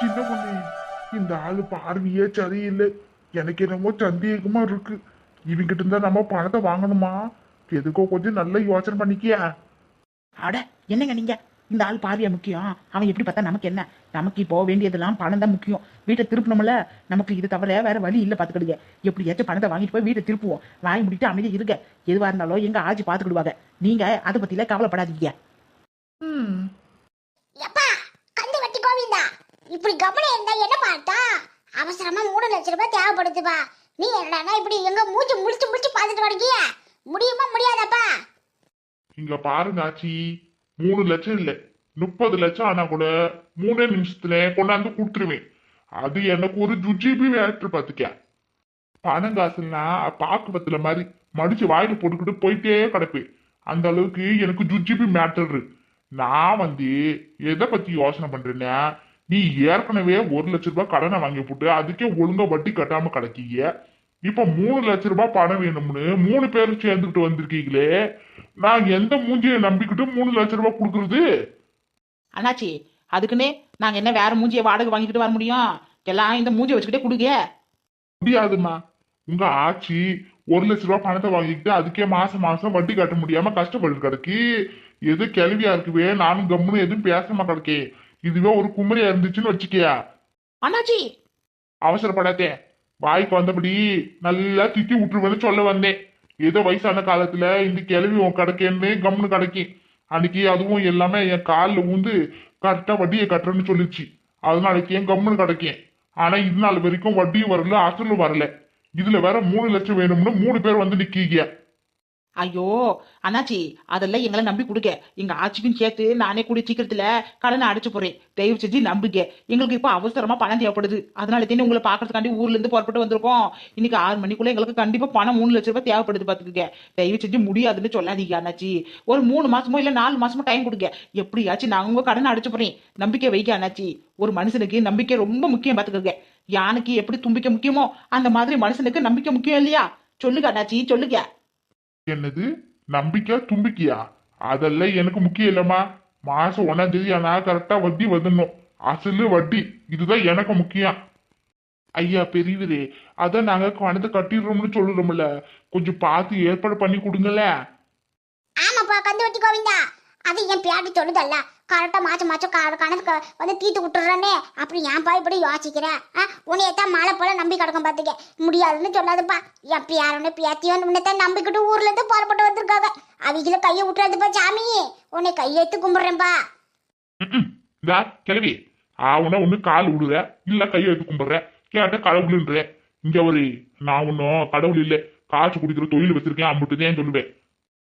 சின்ன பொண்ணு இந்த ஆளு பார்வையே சரியில்லை. எனக்கு என்னமோ சந்தேகமா இருக்கு. இவங்கிட்ட இருந்தா நம்ம பணத்தை வாங்கணுமா? எதுக்கோ கொஞ்சம் நல்ல யோசனை பண்ணிக்கியா? அட என்னங்க நீங்க? இந்த ஆள் பார்வையா முக்கியம்? அவன் எப்படி பார்த்தா நமக்கு என்ன? நமக்கு இப்போ வேண்டியதெல்லாம் பணம் தான் முக்கியம். வீட்டை திருப்பணும்ல? நமக்கு இது தவிர வேற வழி இல்லை பார்த்துக்கிடுங்க எப்படியாச்சும் பணத்தை வாங்கிட்டு போய் வீட்டை திருப்புவோம். வாங்கி முடிட்டு அமைதி இருங்க. எதுவா இருந்தாலும் எங்க ஆட்சி பார்த்துக்கிடுவாங்க நீங்க அதை பத்தில கவலைப்படாதீங்க. ம் எப்பா கந்து வட்டி கோவிந்தா இப்படி கவனம் இருந்தா என்ன பார்த்தா? அவசரமா மூணு லட்ச ரூபாய் தேவைப்படுதுப்பா. நீ என்னடா இப்படி எங்க மூச்சு முடிச்சு முடிச்சு பார்த்துட்டு வரீங்க முடியுமா முடியாதாப்பா? இங்க பாருங்க ஆச்சி. மூணு லட்சம் இல்ல. முப்பது லட்சம் ஆனா கூட மூணே நிமிஷத்துல கொண்டாந்து கொடுத்துருவேன். அது எனக்கு ஒரு ஜுஜிபி வேட்டு பாத்துக்க பணம் காசுனா பாக்குபத்துல மாதிரி மடிச்சு வாயில போட்டுக்கிட்டு போயிட்டே கிடப்பேன் அந்த அளவுக்கு எனக்கு ஜுஜிபி மேட்டர். நான் வந்து எதை பத்தி யோசனை பண்றேன்னா நீ ஏற்கனவே ஒரு லட்ச ரூபாய் கடனை வாங்கி போட்டு அதுக்கே ஒழுங்கா வட்டி கட்டாம கிடக்கீங்க. இப்ப மூணு லட்ச ரூபாய் பணம் வேணும்னு மூணு பேரும் சேர்ந்துக்கிட்டு வந்திருக்கீங்களே. நான் எந்த மூஞ்சியை நம்பிக்கிட்டு மூணு லட்ச ரூபாய் கொடுக்கறது? அண்ணாச்சி அதுக்குன்னே நாங்க என்ன வேற மூஞ்சியை வாடகை வாங்கிட்டு வர முடியும்? எல்லாம் இந்த மூஞ்சியை வச்சுக்கிட்டே கொடுங்க. முடியாதும்மா. உங்க ஆட்சி ஒரு லட்ச ரூபாய் பணத்தை வாங்கிக்கிட்டு அதுக்கே மாசம் மாசம் வட்டி கட்ட முடியாம கஷ்டப்பட்டு கிடக்கு எது கேள்வியா இருக்குவே? நானும் கம்முன்னு எதுவும் பேசாம கிடக்கே இதுவே ஒரு குமரியா இருந்துச்சுன்னு வச்சுக்கியா? அண்ணாச்சி! அவசரப்படாதே. வாய்க்கு வந்தபடி நல்லா திட்டி விட்டுருவேன்னு சொல்ல வந்தேன். ஏதோ வயசான காலத்துல இந்த கிளவி உன் கிடக்கேன்னு கம்னு கிடக்கி. அன்னைக்கு அதுவும் எல்லாமே என் காலில் ஊந்து கரெக்டா வட்டியை கட்டுறேன்னு சொல்லிச்சு. அதனாலக்கு என் கம்முன்னு கிடக்கேன் ஆனா இது நாள் வரைக்கும் வட்டியும் வரல அசலும் வரல. இதுல வேற மூணு லட்சம் வேணும்னு மூணு பேர் வந்து நிக்கீங்க. ஐயோ அண்ணாச்சி அதெல்லாம் எங்களை நம்பி கொடுங்க. எங்க ஆட்சிக்கும் சேர்த்து நானே கூடிய சீக்கிரத்துல கடனை அடைச்சு போறேன். தயவு செஞ்சு நம்புங்க. எங்களுக்கு இப்போ அவசரமா பணம் தேவைப்படுது. அதனால தானே உங்களை பாக்குறதுக்காண்டி ஊர்ல இருந்து புறப்பட்டு வந்திருக்கோம். இன்னைக்கு ஆறு மணிக்குள்ள எங்களுக்கு கண்டிப்பா பணம் மூணு லட்ச ரூபாய் தேவைப்படுது பாத்துக்கங்க. தயவு செஞ்சு முடியாதுன்னு சொல்லாதீங்க அண்ணாச்சி. ஒரு மூணு மாசமோ இல்ல நாலு மாசமோ டைம் கொடுங்க. எப்படியாச்சும் நான் உங்க கடனை அடைச்சு போறேன். நம்பிக்கை வைக்க அண்ணாச்சி. ஒரு மனுஷனுக்கு நம்பிக்கை ரொம்ப முக்கியம் பாத்துக்கங்க. யானைக்கு எப்படி தும்பிக்க முக்கியமோ அந்த மாதிரி மனுஷனுக்கு நம்பிக்கை முக்கியம் இல்லையா? சொல்லுங்க அண்ணாச்சி. சொல்லுங்க. என்னது? நம்பிக்கை தும்பிக்கையா? அதெல்லாம் எனக்கு முக்கியம் இல்லம்மா. மாசம் ஒன்னாம் தேதி ஆனா கரெக்டா வட்டி வந்துடணும். அசலு வட்டி. இதுதான் எனக்கு முக்கியம். ஐயா பெரியவரே அதான் நாங்க பணத்தை கட்டிடுறோம்னு சொல்லுறோம்ல. கொஞ்சம் பார்த்து ஏற்பாடு பண்ணி கொடுங்களேன். ஆமாப்பா கந்து வட்டி கோவிந்தா. அது என் பியாட்டி சொல்லுதல்ல கரெக்டா மாசம் மாச்சம் க- கணக்கு வந்து தீத்து விட்டுறனே. அப்படி ஏன்ப்பா இப்படி யோசிக்கிறேன் ஆ, உன்னையத்தான் மழை போல நம்பி கிடக்கும் பாத்துக்க. முடியாதுன்னு சொல்லாதுப்பா. என் பியாரோட பியாத்தியோன்னு உன்னைத்தான் நம்பிக்கிட்டு ஊர்ல இருந்து புறப்பட்டு வந்திருக்காங்க. அவங்கள கையை விட்டுறதுப்பா சாமி உன்னை கையெழுத்து கும்பிடுறேன்ப்பா கிளவி ஆவுனா ஒண்ணு கால் விடுற. இல்ல கையெழுத்து கும்பிடுற. கேட்ட கடவுளுன்ற. இங்க ஒரு நான் ஒன்னும் கடவுள் இல்ல. காசு குடிக்கிற தொழில் வச்சிருக்கேன் அம்பிட்டுதான் சொல்லுவேன்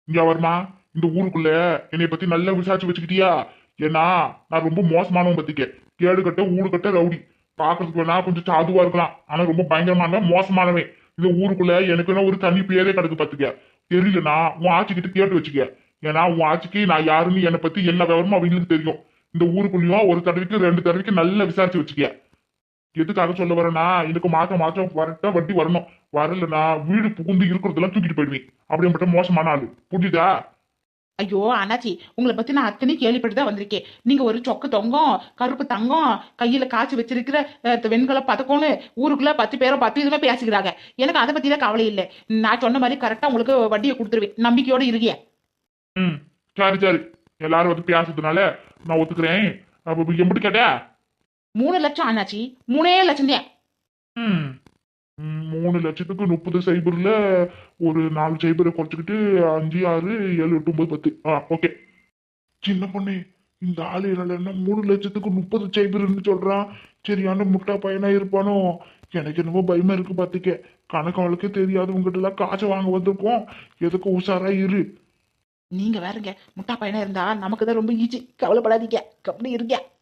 இங்க வருமா? இந்த ஊருக்குள்ள என்னைய பத்தி நல்லா விசாரிச்சு வச்சுக்கிட்டியா? ஏன்னா நான் ரொம்ப மோசமானவன் பத்திக்க. கேடு கட்ட ஊடு கட்ட ரவுடி. பாக்குறதுக்கு வேணா கொஞ்சம் சாதுவா இருக்கலாம். ஆனா ரொம்ப பயங்கரமானவன் மோசமானவன். இந்த ஊருக்குள்ள எனக்கு என்ன ஒரு தனி பேரே கிடக்கு பாத்துக்க. தெரியலனா உன் ஆட்சிக்கிட்ட கேட்டு வச்சுக்க. ஏன்னா உன் ஆட்சிக்கு நான் யாருன்னு என்னை பத்தி எல்லா விவரமும் அவங்களுக்கு தெரியும். இந்த ஊருக்குள்ளயும் ஒரு தடவைக்கு ரெண்டு தடவைக்கு நல்லா விசாரிச்சு வச்சுக்க. எதுக்காக சொல்ல வரேன்னா எனக்கு மாசம் மாசம் வரட்டா வட்டி வரணும். வரலனா வீடு புகுந்து இருக்கிறதெல்லாம் தூக்கிட்டு போயிடுவேன். அப்படிப்பட்ட மோசமான ஆளு. புரியுதா ஐயோ அண்ணாச்சி உங்களை பத்தி நான் அத்தனை கேள்விப்பட்டு தான் வந்திருக்கேன். நீங்க ஒரு சொக்கு தொங்கம் கருப்பு தங்கம் கையில காய்ச்சி வச்சிருக்கிற அஹ், வெண்கல பதக்கம்னு ஊருக்குள்ள பத்து பேரோ பத்து விதமா பேசிக்கிறாங்க. எனக்கு அதை பத்திலாம் கவலை இல்லை. நான் சொன்ன மாதிரி கரெக்டா உங்களுக்கு வட்டியை கொடுத்துருவேன். நம்பிக்கையோட இருக்கிய ம் சரி சரி. எல்லாரும் வந்து பேசுறதுனால நான் ஒத்துக்கிறேன். எப்படி கேட்ட? மூணு லட்சம் அண்ணாச்சி. மூணே லட்சம் தான். ம், மூணு லட்சத்துக்கு முப்பது சைபர்ல ஒரு நாலு சைபரை குறைச்சிக்கிட்டு அஞ்சு ஆறு ஏழு எட்டு ஒன்பது பத்து. ஆ ஓகே. சின்ன பொண்ணு இந்த ஆளு என்ன மூணு லட்சத்துக்கு முப்பது சைபர்னு சொல்றான்? சரியான முட்டா பையனா இருப்பானோ? எனக்கு என்னமோ பயமா இருக்கு பாத்துக்க. கணக்கு அவளுக்கே தெரியாது. உங்ககிட்ட எல்லாம் காசை வாங்க வந்திருக்கோம். எதுக்கு உஷாரா இரு. நீங்க வேறங்க. முட்டா பையனா இருந்தா நமக்கு தான் ரொம்ப ஈஸி கவலைப்படாதீங்க. அப்படி இருக்க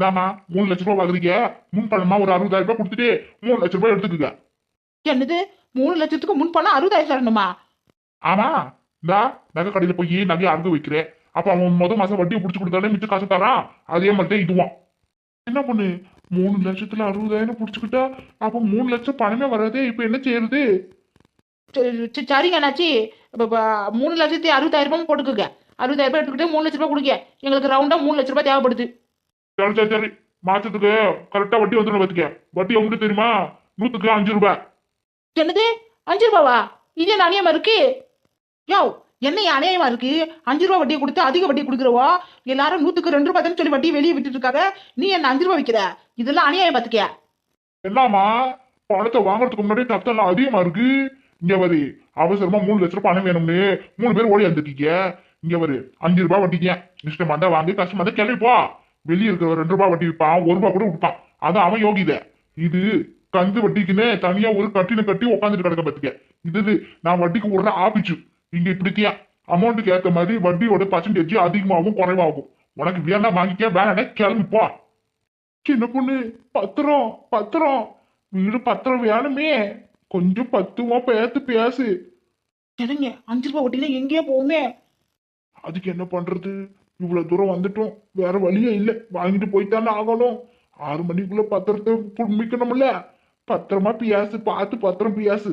இந்தாமா மூணு லட்ச ரூபாய் வாங்குறீங்க. முன் பணமா ஒரு அறுபதாயிரம் ரூபாய் கொடுத்துட்டு மூணு லட்ச ரூபாய் எடுத்துக்கங்க. என்னது? மூணு லட்சத்துக்கு முன் பணம் அறுபதாயிரம் தரணுமா ஆமா. இந்தா நகை கடையில போய் நகையை அடகு வைக்கிறேன். அப்ப அவன் முத மாசம் வட்டியை புடிச்சு கொடுத்தாலே மிச்ச காசு தரான். அதே மாதிரி இதுவான் என்ன பண்ணு? மூணு லட்சத்துல அறுபதாயிரம் புடிச்சுக்கிட்டா அப்ப மூணு லட்சம் பணமே வராதே இப்ப என்ன செய்யறது? சரி, சரி, சரிங்க அண்ணாச்சி. மூணு லட்சத்தி அறுபதாயிரம் ரூபாய் போட்டுக்கோங்க. அறுபதாயிரம் ரூபாய் எடுத்துக்கிட்டு மூணு லட்ச ரூபாய் கொடுங்க. எங்களுக்கு ரவுண்டா மூணு லட்ச ரூபாய் தேவைப்படுது. சரி சரி சரி. மாசத்துக்கு கரெக்டா வட்டி வந்துடும் பாத்துக்க. வட்டி உங்களுக்கு தெரியுமா? நூத்துக்கு அஞ்சு ரூபாய். என்னது? அஞ்சு ரூபாவா? இது என்ன அநியாயமா இருக்கு? யோ என்ன அநியாயமா இருக்கு? அஞ்சு ரூபா வட்டியை கொடுத்து அதிக வட்டி கொடுக்குறவோ? எல்லாரும் நூத்துக்கு ரெண்டு ரூபாய் சொல்லி வட்டி வெளியே விட்டுட்டு இருக்காங்க நீ என்ன அஞ்சு ரூபா விற்கிற இதெல்லாம் அநியாயம் பாத்துக்கிய? என்னமா பணத்தை வாங்குறதுக்கு முன்னாடி தத்தெல்லாம் அதிகமா இருக்கு. இங்க வரு அவசரமா மூணு லட்ச ரூபாய் பணம் வேணும்னு மூணு பேர் ஓடி வந்துருக்கீங்க இங்க வரு அஞ்சு ரூபாய் வட்டிக்க இஷ்டமா தான் வாங்கி கஷ்டமா தான் கிளம்பி போ. வெளியே இருக்கிற ரெண்டு ரூபாய் வட்டி விற்பான் ஒரு ரூபாய் கூட விற்பான் அது அவன் யோகித. இது கந்து வட்டிக்குன்னு தனியா ஒரு கட்டின கட்டி உட்காந்துட்டு கிடக்க பாத்துக்க. இது இது நான் வட்டிக்கு விடுற ஆபிச்சு இங்க இப்படித்தியா அமௌண்ட்டுக்கு ஏத்த மாதிரி வட்டியோட பர்சன்டேஜ் அதிகமாகும் குறைவாகும். உனக்கு வேணா வாங்கிக்க வேணாடா கிளம்பி போ. சின்ன பொண்ணு பத்திரம் பத்திரம். வீடு பத்திரம் வேணுமே. கொஞ்சம் பத்துவா பேத்து பேசு. என்னங்க அஞ்சு ரூபாய் வட்டினா எங்கேயோ போகுமே. அதுக்கு என்ன பண்றது? இவ்வளவு தூரம் வந்துட்டோம். வேற வழியே இல்ல. வாங்கிட்டு போய்த்தானே ஆகணும். ஆறு மணிக்குள்ள பத்திரத்தை புண்மிக்கணும்ல பத்திரமா பியாசு பார்த்து பத்திரம் பியாசு.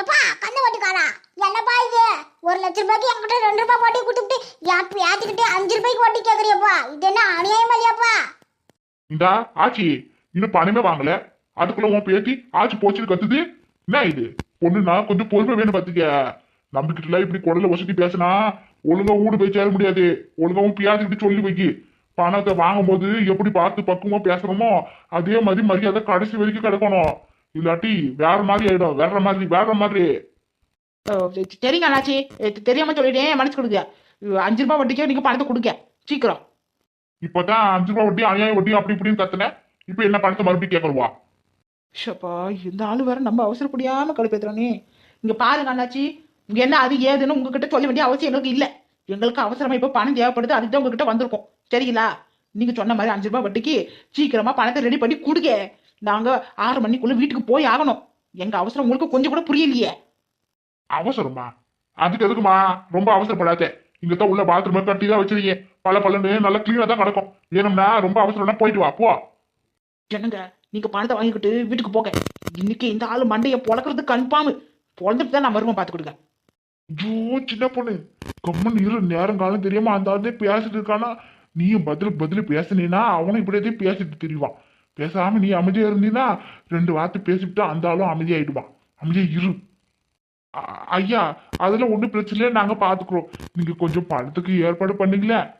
எப்பா கந்து வட்டிக்காரா என்னப்பா இது? ஒரு லட்ச ரூபாய்க்கு என்கிட்ட ரெண்டு ரூபாய் வட்டி கொடுத்துட்டு என் பேத்திக்கிட்டு அஞ்சு ரூபாய்க்கு வட்டி கேக்குறியப்பா? இது என்ன அநியாயம் இல்லையாப்பா? இந்தா ஆச்சி இன்னும் பணமே வாங்கல. அதுக்குள்ள உன் பேத்தி ஆச்சி போச்சுன்னு கத்துது. என்ன இது? பொண்ணுனா கொஞ்சம் பொறுமை வேணும் பாத்துக்க. நம்பிக்கிட்டு இப்படி குடல வசதி பேசினா ஒழுங்கா வீடு போய் சேர முடியாது. ஒழுங்காவும் பியாச்சுக்கிட்டு சொல்லி வைக்கி. பணத்தை வாங்கும்போது எப்படி பார்த்து பக்குவமா பேசுறோமோ அதே மாதிரி மரியாதை கடைசி வரைக்கும் கிடக்கணும். இல்லாட்டி வேற மாதிரி ஆயிடும். வேற மாதிரி வேற மாதிரி. சரிங்க அண்ணாச்சி. தெரியாம சொல்லிட்டேன். மனசு கொடுங்க. அஞ்சு ரூபாய் வட்டிக்கே நீங்க பணத்தை கொடுங்க. சீக்கிரம். இப்பதான் அஞ்சு ரூபாய் வட்டி அநியாய வட்டி அப்படி இப்படின்னு கத்துன இப்ப என்ன பணத்தை மறுபடியும் கேட்கருவா ஷப்பா இந்த ஆளு வேற நம்ம அவசரப்படியாம கடுப்பேத்துறானே. இங்க பாருங்க அண்ணாச்சி. இங்க என்ன அது ஏதுன்னு உங்ககிட்ட சொல்ல வேண்டிய அவசியம் எங்களுக்கு இல்ல. எங்களுக்கு அவசரமா இப்ப பணம் தேவைப்படுது. அதுக்கு தான் உங்ககிட்ட வந்திருக்கோம். சரிங்களா நீங்க சொன்ன மாதிரி அஞ்சு ரூபாய் வட்டிக்கு சீக்கிரமா பணத்தை ரெடி பண்ணி கொடுங்க. நாங்க ஆறு மணிக்குள்ள வீட்டுக்கு போய் ஆகணும். எங்க அவசரம் உங்களுக்கு கொஞ்சம் கூட புரியலையே. அவசரமா? அதுக்கு எதுக்குமா? ரொம்ப அவசரப்படாத. இங்க தான் உள்ள பாத்ரூம் கட்டி தான் வச்சிருக்கீங்க பல பலன்னு நல்லா கிளீனா தான் கிடக்கும். வேணும்னா ரொம்ப அவசரம்னா போயிட்டு வா. போ. என்னங்க? நீங்க பணத்தை வாங்கிக்கிட்டு வீட்டுக்கு போங்க. இன்னைக்கு இந்த ஆளு மண்டைய பொழக்கிறது கன்ஃபார்ம் பொழந்துட்டு தான் நான் வருவேன் பாத்து கொடுங்க ஐயோ சின்ன பொண்ணு. கம்மன் இரு. நேரம் காலம் தெரியாம அந்த ஆளே பேசிட்டு இருக்கானா? நீயும் பதில் பதில் பேசுனீன்னா அவனும் இப்படியே பேசிட்டு தெரிவான் பேசாம நீ அமைதியா இருந்தீன்னா ரெண்டு வார்த்தை பேசிவிட்டு அந்த ஆளும் அமைதியாயிடுவான் அமைதியா இரு. அ- ஐயா அதெல்லாம் ஒன்றும் பிரச்சனை இல்லை. நாங்க பாத்துக்கிறோம். நீங்க கொஞ்சம் பணத்துக்கு ஏற்பாடு பண்ணுங்களேன்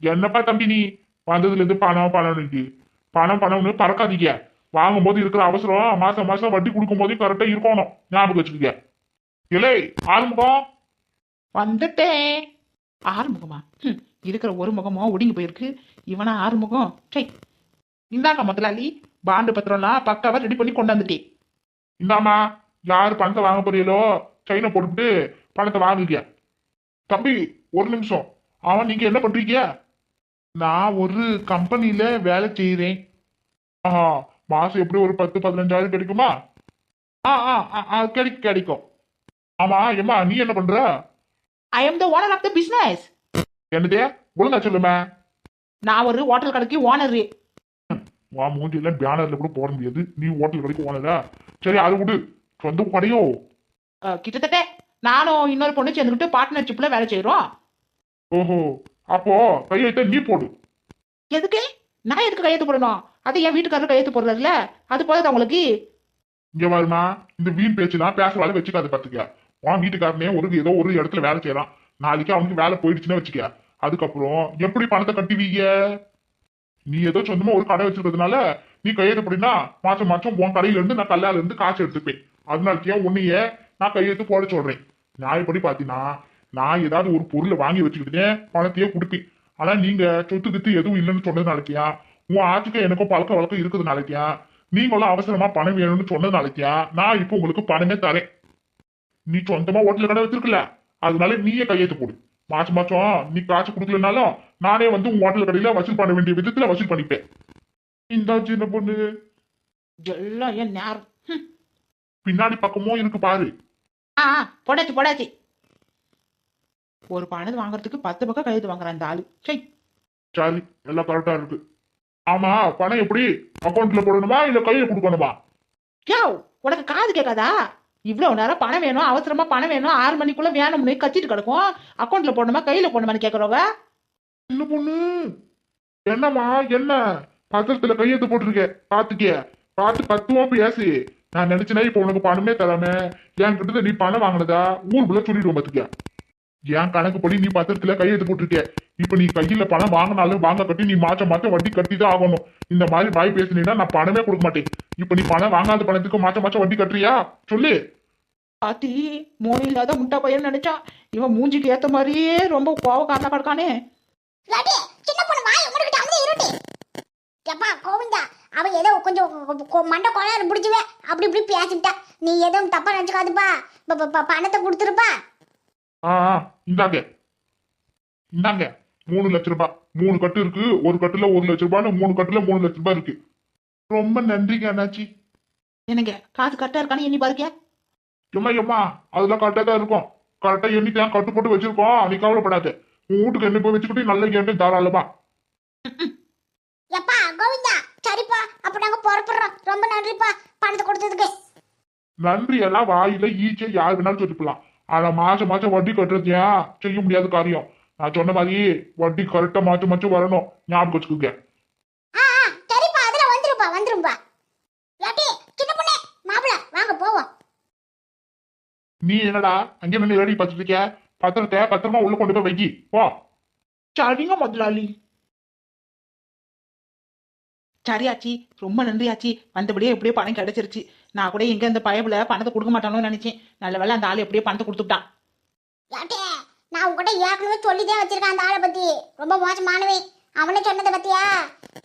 என்னப்பா தம்பி நீ? வந்ததுல இருந்து பணம் பணம் பணம் பணம்னு பறக்காதீங்க வாங்கும் போது இருக்கிற அவசரம் மாசம் மாசம் வட்டி கொடுக்கும் போதே கரெக்டா இருக்கணும். ஞாபகம் வச்சுக்கோங்க. இல்லை ஆரம்பம் வந்துட்டேன். ஆறுமுகமா? இருக்கிற ஒரு முகமும் ஒடுங்கி போயிருக்கு. இவனா ஆறுமுகம் சை இந்தாங்க முதலாளி. பாண்டு பத்திரம்லாம் பக்காவா ரெடி பண்ணி கொண்டாந்துட்டே இந்தாம்மா யார் பணத்தை வாங்க போறீங்களோ? சைனை போட்டுட்டு பணத்தை வாங்குங்க தம்பி ஒரு நிமிஷம். அவன் நீங்க என்ன பண்றீங்க? நான் ஒரு கம்பெனில வேலை செய்கிறேன் ஆஹா மாசம் எப்படி ஒரு பத்து பதினஞ்சாயிரம் கிடைக்குமா? ஆ ஆ ஆ, ஆ கிடைக்கும் கிடைக்கும். ஆமா ஏம்மா நீ என்ன பண்ற? I am the owner of the business என்னதே? ஒழுங்கா சொல்லுமே. நான் ஒரு ஹோட்டல் கடைக்கு ஓனர் வா மூஞ்சி எல்லாம் பேனர்ல கூட போட முடியாது. நீ ஹோட்டல் கடைக்கு போனதா சரி அதை விடு. சொந்த கடையோ? கிட்டத்தட்ட நானும் இன்னொரு பொண்ணு சேர்ந்துக்கிட்டு பார்ட்னர்ஷிப்ல வேலை செய்றோம். ஓஹோ. அப்போ கையெழுத்த நீ போடு. எதுக்கு? நான் எதுக்கு கையெழுத்து போடணும்? அது என் வீட்டுக்காரர் கையெழுத்து போடுறதுல அது போதாது உங்களுக்கு? இங்க வருமா இந்த வீண் பேச்சுலாம் பேச வேலை வச்சுக்காத பாத்துக்க. உன் வீட்டுக்காரனே ஒரு ஏதோ ஒரு இடத்துல வேலை செய்யறான் நாளைக்கு அவனுக்கு வேலை போயிடுச்சுன்னு வச்சுக்க. அதுக்கப்புறம் எப்படி பணத்தை கட்டுவீங்க? நீ ஏதோ சொந்தமா ஒரு கடை வச்சிருக்கிறதுனால நீ கையெழுத்து எப்படின்னா மாசம் மாசம் உன் கடையில இருந்து நான் கல்லால இருந்து காசு எடுத்துப்பேன். அதனாலக்கே உன்னைய நான் கையெழுத்து போட சொல்றேன். எப்படி பாத்தீங்கன்னா நான் ஏதாவது ஒரு பொருளை வாங்கி வச்சுக்கிட்டே பணத்தையே கொடுப்பேன். ஆனா நீங்க சொத்து கித்து எதுவும் இல்லைன்னு சொன்னதுனாலக்கியா? உன் ஆட்சிக்கு எனக்கும் பழக்க வழக்கம் இருக்கிறதுனாலக்கியா நீங்களும் அவசரமா பணம் வேணும்னு சொன்னதுனாலக்கியா? நான் இப்போ உங்களுக்கு பணமே தரேன். நீ சொந்தமா ஹோட்டல் கடை வச்சிருக்கல. அதனால நீயே கையெழுத்து போடு. மாசம் மாசம் நீ காசு கொடுக்கலனாலும் நானே வந்து உன் ஹோட்டல் கடையில வசூல் பண்ண வேண்டிய விதத்துல வசூல் பண்ணிப்பேன். இந்த சின்ன பொண்ணு. எல்லாம் என் நேரம். பின்னாடி பக்கமும் இருக்கு பாரு. ஆ போடாச்சு போடாச்சு. ஒரு பணம் வாங்குறதுக்கு பத்து பக்கம் கையெழுத்து வாங்குறான் அந்த ஆளு. சை சரி எல்லாம் கரெக்டா இருக்கு. ஆமா பணம் எப்படி? அக்கௌண்ட்ல போடணுமா? இல்ல கையில கொடுக்கணுமா? உனக்கு காது கேட்காதா? இவ்வளவு நேரம் பணம் வேணும் அவசரமா பணம் வேணும் ஆறு மணிக்குள்ள வேணும்னு கத்திட்டு கிடக்கும். அக்கௌண்ட்ல போடணுமா? கையில போடணுமான்னு கேக்குறவங்க சின்ன பொண்ணு. என்னம்மா என்ன? பத்திரத்துல கையெழுத்து போட்டிருக்க. பாத்துக்கிய? பார்த்து பத்துவா பேசு. நான் நினைச்சேனா இப்ப உனக்கு பணமே தராம என் கிட்ட நீ பணம் வாங்கினதா? ஊருக்குள்ள சொல்லிடுவோம் பாத்துக்க என் கணக்குப்படி நீ பத்திரத்துல கையெழுத்து போட்டிருக்க. இப்ப நீ கையில பணம் வாங்கினாலும் வாங்க கட்டி நீ மாச்ச மாச்ச வட்டி கட்டி தான் ஆகணும். இந்த மாதிரி வாய் பேசினீங்கன்னா நான் பணமே கொடுக்க மாட்டேன். இப்ப நீ பணம் வாங்காத பணத்துக்கு மாச்ச மாச்ச வட்டி கட்டுறியா? சொல்லு. பாத்தி மோனி இல்லாத முட்டா பையன் நினைச்சா இவன் மூஞ்சிக்கு ஏத்த மாதிரியே ரொம்ப கோவக்காரனா கிடக்கானே. சின்ன பொண்ணு வாய் உங்ககிட்ட அமைதியா இருட்டி எப்பா கோவிந்தா அவ ஏதோ கொஞ்சம் மண்டை கோளாறு பிடிச்சுவே. அப்படி இப்படி பேசிட்டா. நீ எதுவும் தப்பா நினைச்சுக்காதுப்பா. பணத்தை கொடுத்துருப்பா. ஆ இந்தாங்க. இந்தாங்க. மூணு லட்ச ரூபாய் மூணு கட்டு இருக்கு. ஒரு கட்டுல ஒரு லட்ச ரூபான்னு மூணு கட்டுல மூணு லட்ச ரூபாய் இருக்கு. ரொம்ப நன்றிங்க அண்ணாச்சி. என்னங்க காசு கரெக்டா இருக்கானு எண்ணி பாருங்க. எம்மா எம்மா அதெல்லாம் கரெக்டா தான் இருக்கும். கரெக்டா எண்ணி தான் கட்டு போட்டு வச்சிருக்கோம். நீ கவலைப்படாத. உன் வீட்டுக்கு என்ன போய் வச்சுக்கிட்டு நல்ல எண்ணெய் தாராளமா. எப்பா கோவிந்தா சரிப்பா. அப்ப நாங்க புறப்படுறோம். ரொம்ப நன்றிப்பா. பணத்தை கொடுத்ததுக்கு. நன்றி எல்லாம் வாயில ஈச்சே யார் வேணாலும் சொல்லிக்கலாம் ஆனா மாசம் மாசம் வட்டி கட்டுறது ஏன் செய்ய முடியாத காரியம். நான் சொன்ன மாதிரி வட்டி கரெக்டா மாசம் மாசம் வரணும். ஞாபகம் வச்சுக்கோங்க ஆ ஆ, சரிப்பா அதுல வந்துருப்பா வந்துரும்பா ஏட்டி சின்ன பொண்ணே மாப்பிள வாங்க போவோம் நீ என்னடா அங்கே நின்று வேடி பார்த்துட்டு இருக்க பத்திரத்தை பத்திரமா உள்ள கொண்டு போய் வைக்கி. போ. சரிங்க முதலாளி. சரியாச்சி. ரொம்ப நன்றியாச்சி. வந்தபடியே எப்படியோ பணம் கிடைச்சிருச்சு. நான் கூட எங்க இந்த பயபுல பணத்தை கொடுக்க மாட்டானோன்னு நினைச்சேன். நல்ல வேளை அந்த ஆள் எப்படியோ பணத்தை கொடுத்துட்டான். நான் உங்ககிட்ட ஏற்கனவே சொல்லிதான் வச்சிருக்கேன் அந்த ஆளை பத்தி. ரொம்ப மோசமானவன். அவனே சொன்னதை பத்தியா?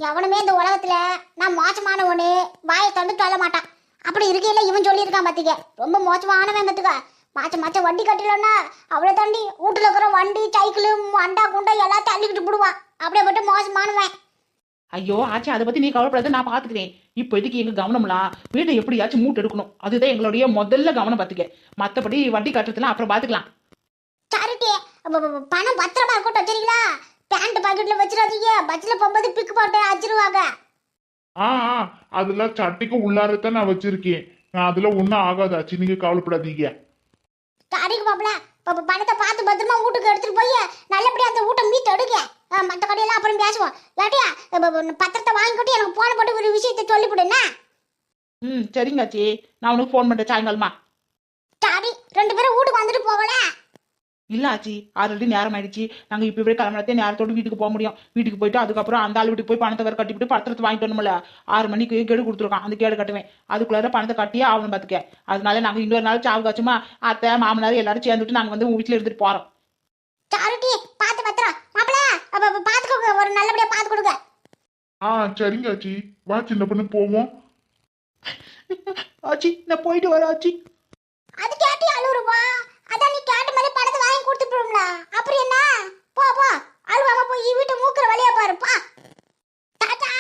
எவனுமே இந்த உலகத்துல நான் மோசமானவனு வாயை தந்து சொல்ல மாட்டான். அப்படி இருக்கையில இவன் சொல்லியிருக்கான் பாத்திக்க. ரொம்ப மோசமானவன் பத்துக்க மாச்ச மாச்ச வண்டி கட்டலன்னா அவ்வளோ தாண்டி வீட்டுல இருக்கிற வண்டி சைக்கிள் அண்டா குண்டா எல்லாத்தையும் அள்ளிக்கிட்டு போடுவான். அப்படியே மட்டும் மோசமானவன். ஐயோ ஆச்சி அதை பத்தி நீ கவலைப்படாத நான் பாத்துக்கிறேன். இப்போதைக்கு எங்க கவனம்லாம் வீட்டை எப்படியாச்சும் மூட்டு எடுக்கணும். அதுதான் எங்களுடைய முதல்ல கவனம் பாத்துக்க. மத்தபடி வண்டி கட்டுறதுலாம் அப்புறம் பாத்துக்கலாம். சாரிட்டி பணம் பத்திரமா இருக்கட்டும் சரிங்களா? பேண்ட் பாக்கெட்ல வச்சிடாதீங்க. பஸ்ல போகும்போது பிக்கு போட்டு அச்சிருவாங்க. ஆ ஆ, அதெல்லாம் சட்டைக்கு உள்ளாரத்தான் நான் வச்சிருக்கேன். நான் அதுல ஒன்றும் ஆகாதாச்சு நீங்க கவலைப்படாதீங்க. சரிங்க மாப்பிள. இப்ப பணத்தை பார்த்து பத்திரமா வீட்டுக்கு எடுத்துட்டு போய் நல்லபடியா அந்த வீட்டை மீட்டு எடுங்க. மத்த கடையெல்லாம் அப்புறம் பேசுவோம். ஏட்டியா பத்திரத்தை வாங்கிக்கிட்டு எனக்கு போன போட்டு ஒரு விஷயத்தை சொல்லிவிடுண்ணா ம் சரிங்க ஆச்சி நான் உனக்கு ஃபோன் பண்றேன் சாயங்காலமா. சரி ரெண்டு பேரும் வீட்டுக்கு வந்துட்டு போகல. இல்ல ஆச்சி ஆல்ரெடி நேரம் ஆயிடுச்சு நாங்க இப்ப இப்படியே கிளம்பினதே நேரத்தோட வீட்டுக்கு போக முடியும். வீட்டுக்கு போயிட்டு அதுக்கப்புறம் அந்த ஆள் வீட்டுக்கு போய் பணத்தை வேற கட்டிவிட்டு பத்திரத்தை வாங்கிட்டு வரணும்ல. ஆறு மணிக்கு கெடு கொடுத்துருக்கான். அந்த கேடு கட்டுவேன். அதுக்குள்ளார பணத்தை கட்டியே ஆகணும் பாத்துக்க. அதனால நாங்க இன்னொரு நாள் சாவு காச்சுமா அத்தை மாமனார் எல்லாரும் சேர்ந்துட்டு நாங்க வந்து வீட்டுல இருந்துட்டு போறோம். சாரிட்டி பார்த்து பத்திரம். மாப்பிள அப்ப அப்ப பாத்துக்கோங்க ஒரு நல்லபடியா கொடுங்க. ஆ சரிங்க ஆச்சி. வா சின்ன பொண்ணு போவோம். ஆச்சி நான் போயிட்டு வரேன் ஆச்சி. அது கேட்டி அழுவுருப்பா அதான் நீ கேட்ட மாதிரி பணத்தை வாங்கி அப்புறம் என்ன? போ போ. அழுவாம போய் வீட்டு மூக்குற வழியா பாருப்பா டாடா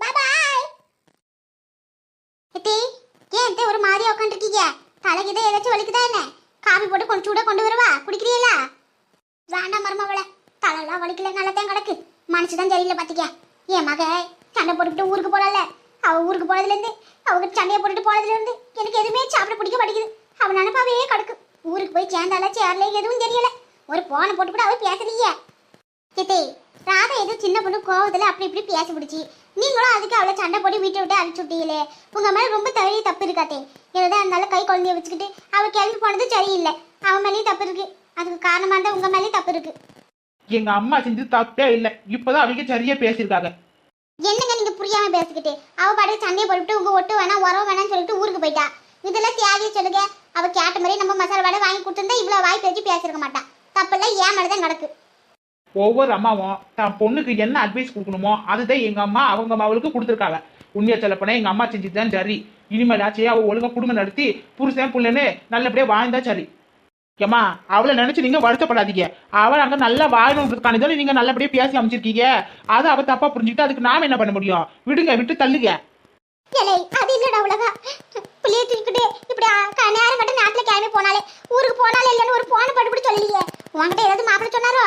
பை பாய் எத்தி ஏன் எத்தி ஒரு மாதிரி உட்காந்துருக்கீங்க தலைக்கு இதை ஏதாச்சும் வலிக்குதா என்ன? காபி போட்டு கொஞ்சம் சூடா கொண்டு வருவா. குடிக்கிறீங்களா வேண்டாம் மருமவள. தலைலாம் வலிக்கல நல்லதான் கிடக்கு. மனசுதான் சரியில்லை பார்த்துக்க என் மக சண்டை போட்டுக்கிட்டு ஊருக்கு போகல அவ ஊருக்கு போனதுலேருந்து அவங்க சண்டையை போட்டுட்டு போனதுலேருந்து எனக்கு எதுவுமே சாப்பிட பிடிக்க மாட்டேங்குது. அவன் நினைப்பாவே கிடக்கு. ஊருக்கு போய் சேர்ந்தால சேர்ல எதுவும் தெரியல. ஒரு போனை போட்டு கூட அவ பேசலையே சித்தி ராதா ஏதோ சின்ன பொண்ணு கோவத்துல அப்படி இப்படி பேச பிடிச்சி நீங்களும் அதுக்கு அவளை சண்டை போட்டு வீட்டை விட்டு அனுப்பிச்சு விட்டீங்களே. உங்க மேல ரொம்ப தவறி தப்பு இருக்காத்தே என்னதான் இருந்தாலும் கை குழந்தைய வச்சுக்கிட்டு அவ கிளம்பி போனது சரியில்லை. அவன் மேலேயும் தப்பு இருக்கு. அதுக்கு காரணமா இருந்தா உங்க மேலேயும் தப்பு இருக்கு. எங்க அம்மா செஞ்சு தப்பே இல்ல. இப்பதான் அவங்க சரியா பேசியிருக்காங்க. என்னங்க நீங்க புரியாம பேசிக்கிட்டு? அவ பாட்டுக்கு சண்டையை போட்டுட்டு உங்க ஒட்டு வேணா உரம் வேணாம்னு சொல்லிட்டு ஊருக்கு போயிட்டா. இதெல்லாம் தேவையே சொல்லுங்க. அவ கேட்ட மாதிரி நம்ம மசாலா வடை வாங்கி கொடுத்துருந்தா இவ்வளவு வாய் பேச்சு பேசிருக்க மாட்டா. தப்பெல்லாம் ஏன் மேலதான் நடக்கு. ஒவ்வொரு அம்மாவும் தான் பொண்ணுக்கு என்ன அட்வைஸ் கொடுக்கணுமோ அதுதான் எங்க அம்மா அவங்க அவளுக்கு கொடுத்துருக்காங்க. உண்மையா சொல்ல போனா எங்க அம்மா செஞ்சுதான் சரி. இனிமேலாச்சும் அவ ஒழுங்கா குடும்பம் நடத்தி புருஷன் புள்ளன்னு நல்லபடியா வாழ்ந்தா சரி. ஏம்மா அவளை நினைச்சு நீங்க வருத்தப்படாதீங்க. அவள் அங்க நல்லா வாழணுன்றதுக்கான இதில் நீங்க நல்லபடியா பேசி அமைச்சிருக்கீங்க. அதை அவ தப்பா புரிஞ்சுக்கிட்டு அதுக்கு நாம என்ன பண்ண முடியும்? விடுங்க விட்டு தள்ளுங்க. அது இல்லடா உலகா. புள்ளைய தூக்கிட்டு இப்படி நேரம் கட்ட நாட்டுல கிளம்பி போனாலே ஊருக்கு போனாலே இல்லைன்னு ஒரு போன படுபடி சொல்லலையே. உன்கிட்ட ஏதாவது மாப்பிள்ளை சொன்னாரோ?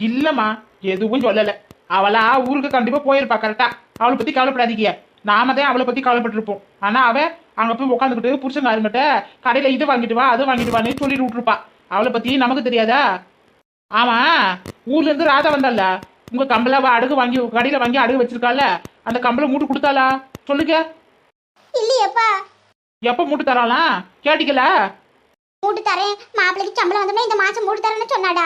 இல்லம்மா எதுவும் சொல்லல. அவளா ஊருக்கு கண்டிப்பா போயிருப்பா கரெக்டா அவளை பத்தி கவலைப்படாதீங்க. நாம தான் அவளை பத்தி கவலைப்பட்டிருப்போம். ஆனா அவ அங்க போய் உட்காந்துக்கிட்டு புருஷங்காரங்கிட்ட கடையில இது வாங்கிட்டு வா அது வாங்கிட்டு வான்னு சொல்லிட்டு விட்டுருப்பா. அவளை பத்தி நமக்கு தெரியாதா? ஆமா ஊர்ல இருந்து ராதா வந்தால உங்க கம்பளை அவ அடகு வாங்கி கடையில வாங்கி அடகு வச்சிருக்கால அந்த கம்பளை மூட்டு கொடுத்தாளா? சொல்லுங்க. இல்லையேப்பா. எப்ப மூட்டு தராளாம்? கேட்டிக்கல? மூட்டு தரேன். மாப்பிள்ளைக்கு சம்பளம் வந்தோடனே இந்த மாசம் மூட்டு தரேன்னு சொன்னாடா.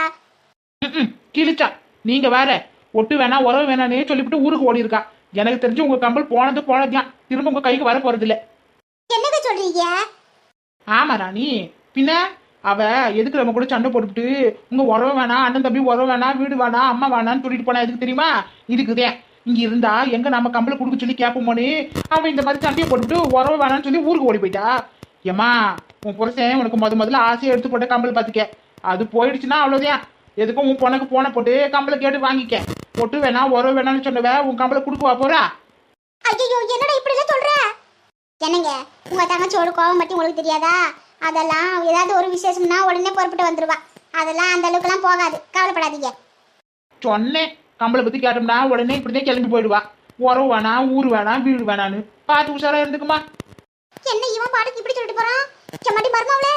கிழிச்சா. நீங்க வேற. ஒட்டு வேணா உறவு வேணானே சொல்லிவிட்டு ஊருக்கு ஓடி இருக்கா எனக்கு தெரிஞ்சு உங்க கம்பல் போனது போனதுதான். திரும்ப உங்க கைக்கு வர போறது இல்ல என்னங்க சொல்றீங்க? ஆமா ராணி. பின்ன அவ எதுக்கு நம்ம கூட சண்டை போட்டுவிட்டு உங்க உறவு வேணாம் அண்ணன் தம்பி உறவு வேணாம் வீடு வேணாம் அம்மா வேணாம்னு சொல்லிட்டு போனா எதுக்கு தெரியுமா? இதுக்குதே இங்க இருந்தா எங்க நம்ம கம்பளை கொடுக்க சொல்லி கேட்போமோனே அவன் இந்த மாதிரி சண்டையை போட்டுவிட்டு உறவு வேணாம்னு சொல்லி ஊருக்கு ஓடி போயிட்டா. ஏமா உன் புருஷன் உனக்கு முத முதல்ல ஆசையை எடுத்து போட்ட கம்பல் பாத்துக்க அது போயிடுச்சுன்னா அவ்வளவுதான். எதுக்கும் உன் பொண்ணுக்கு போன போட்டு கம்பளை கேட்டு வாங்கிக்க. ஒட்டு வேணாம் உறவு வேணாம்னு சொன்னவ உன் கம்பளை கொடுக்குவா போறா? ஐயோ என்னடா இப்படி எல்லாம் சொல்ற? என்னங்க உங்க தங்கச்சியோட கோவம் பத்தி உங்களுக்கு தெரியாதா? அதெல்லாம் ஏதாவது ஒரு விசேஷம்னா உடனே புறப்பட்டு வந்துருவா. அதெல்லாம் அந்த அளவுக்குலாம் போகாது. கவலைப்படாதீங்க. சொன்னேன். கம்பளை பத்தி கேட்டோம்னா உடனே இப்படிதான் கிளம்பி போயிடுவா. உறவு வேணாம் ஊர் வேணாம் வீடு வேணான்னு பார்த்து உஷாரா இருந்துக்குமா? என்ன இவன் பாட்டுக்கு இப்படி சொல்லிட்டு போறான்? செம்மாட்டி மருமவளே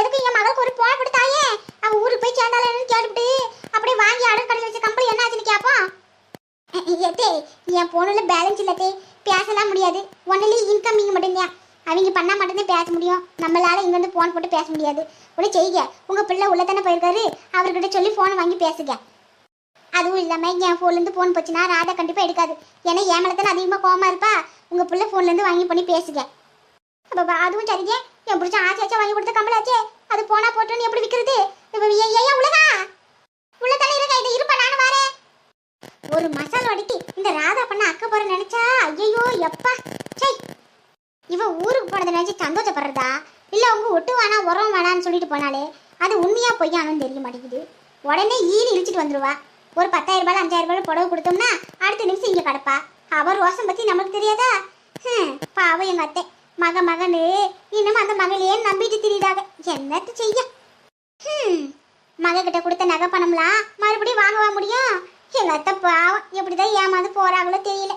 எதுக்கு என் மகளுக்கு ஒரு போன கொடுத்தாயே? அவன் ஊருக்கு போய் சேர்ந்தாலும் கேட்டுவிட்டு அப்படியே வாங்கி ஆர்டர் கடையில் வச்ச கம்பெனி என்ன ஆச்சுன்னு கேட்போம் ஏத்தே என் போனில் பேலன்ஸ் இல்லத்தே பேசலாம் முடியாது. ஒன்னுலேயே இன்கமிங் மட்டும்தான் அவங்க பண்ணால் மட்டும்தான் பேச முடியும். நம்மளால இங்கேருந்து ஃபோன் போட்டு பேச முடியாது. ஒன்று செய்யுங்க உங்கள் பிள்ளை உள்ள தானே போயிருக்காரு. அவர்கிட்ட சொல்லி ஃபோனை வாங்கி பேசுங்க அதுவும் இல்லாமல் என் ஃபோன்லேருந்து ஃபோன் போச்சுன்னா ராதா கண்டிப்பாக எடுக்காது. ஏன்னா என் மேலே தானே அதிகமாக கோமா இருப்பா. உங்கள் பிள்ளை ஃபோன்லேருந்து வாங்கி பண்ணி பேசுங்க அப்பா அதுவும் சரிங்க. என் பிடிச்ச ஆச்சாச்சா வாங்கி கொடுத்த கம்பளாச்சே. அது போனா போட்டோன்னு எப்படி விற்கிறது ஏன் உலகா? உள்ள தலை இருக்க இது இருப்ப நானும் வரேன். ஒரு மசால் அடிக்கி இந்த ராதா பண்ண அக்க போற நினைச்சா ஐயோ எப்பா. சை இவ ஊருக்கு போனதை நினைச்சு சந்தோஷப்படுறதா? இல்ல அவங்க ஒட்டு வேணா உரம் வேணான்னு சொல்லிட்டு போனாலே அது உண்மையா பொய்யானும் தெரிய மாட்டேங்குது. உடனே ஈடு இழிச்சிட்டு வந்துருவா. ஒரு பத்தாயிரம் ரூபாய் அஞ்சாயிரம் ரூபாய் புடவை கொடுத்தோம்னா அடுத்த நிமிஷம் இங்க கிடப்பா. அவர் ரோசம் பத்தி நமக்கு தெரியாதா? ஹம், பாவம் எங்க அத்தை. மக மகனு இன்னும் அந்த மகளையே நம்பிட்டு திரியுதாக என்னத்து செய்ய? மக கிட்ட கொடுத்த நகை பணம்லாம் மறுபடியும் வாங்கவா முடியும்? எல்லாத்த பாவம் எப்படிதான் ஏமாந்து போறாங்களோ தெரியல.